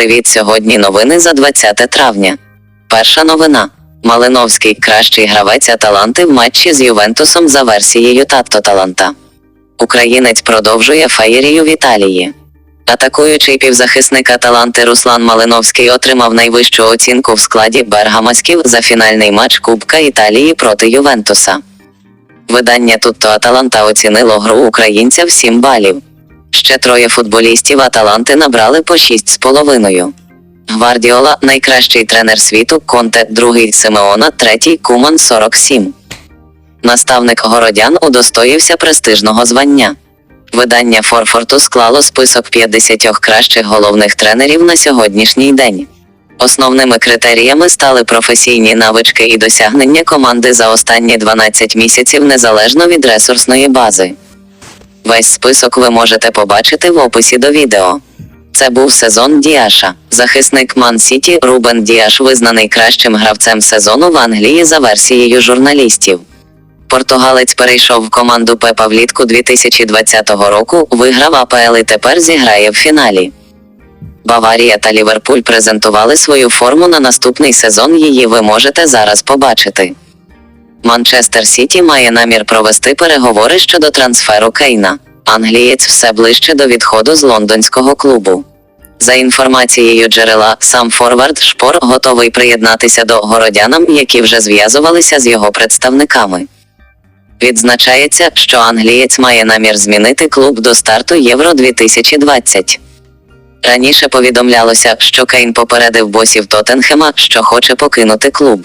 Привіт! Сьогодні новини за 20 травня. Перша новина. Малиновський кращий гравець Аталанти в матчі з Ювентусом за версією Татто Таланта. Українець продовжує феєрію в Італії. Атакуючий півзахисник Аталанти Руслан Малиновський отримав найвищу оцінку в складі Бергамасків за фінальний матч Кубка Італії проти Ювентуса. Видання Тутто Аталанта оцінило гру українця в 7 балів. Ще троє футболістів Аталанти набрали по 6,5. Гвардіола найкращий тренер світу, Конте, другий Симеона, третій Куман 47. Наставник городян удостоївся престижного звання. Видання Форфорту склало список 50 кращих головних тренерів на сьогоднішній день. Основними критеріями стали професійні навички і досягнення команди за останні 12 місяців незалежно від ресурсної бази. Весь список ви можете побачити в описі до відео. Це був сезон Діаша. Захисник Ман Сіті Рубен Діаш визнаний кращим гравцем сезону в Англії за версією журналістів. Португалець перейшов в команду Пепа влітку 2020 року, виграв АПЛ і тепер зіграє в фіналі. Баварія та Ліверпуль презентували свою форму на наступний сезон. Її ви можете зараз побачити. Манчестер Сіті має намір провести переговори щодо трансферу Кейна. Англієць все ближче до відходу з лондонського клубу. За інформацією джерела, сам Форвард Шпор готовий приєднатися до городянам, які вже зв'язувалися з його представниками. Відзначається, що англієць має намір змінити клуб до старту Євро 2020. Раніше повідомлялося, що Кейн попередив босів Тоттенхема, що хоче покинути клуб.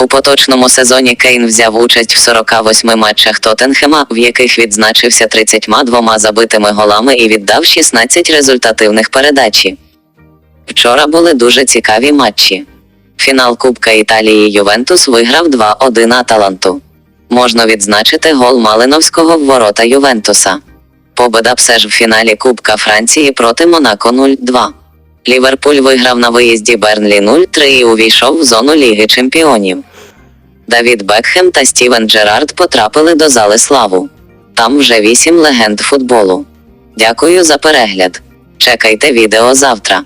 У поточному сезоні Кейн взяв участь в 48 матчах Тоттенхема, в яких відзначився 32 забитими голами і віддав 16 результативних передачі. Вчора були дуже цікаві матчі. Фінал Кубка Італії Ювентус виграв 2-1 Аталанту. Можна відзначити гол Малиновського в ворота Ювентуса. Победа все ж в фіналі Кубка Франції проти Монако 0-2. Ліверпуль виграв на виїзді Бернлі 0-3 і увійшов в зону Ліги Чемпіонів. Давід Бекхем та Стівен Джерард потрапили до зали славу. Там вже вісім легенд футболу. Дякую за перегляд. Чекайте відео завтра.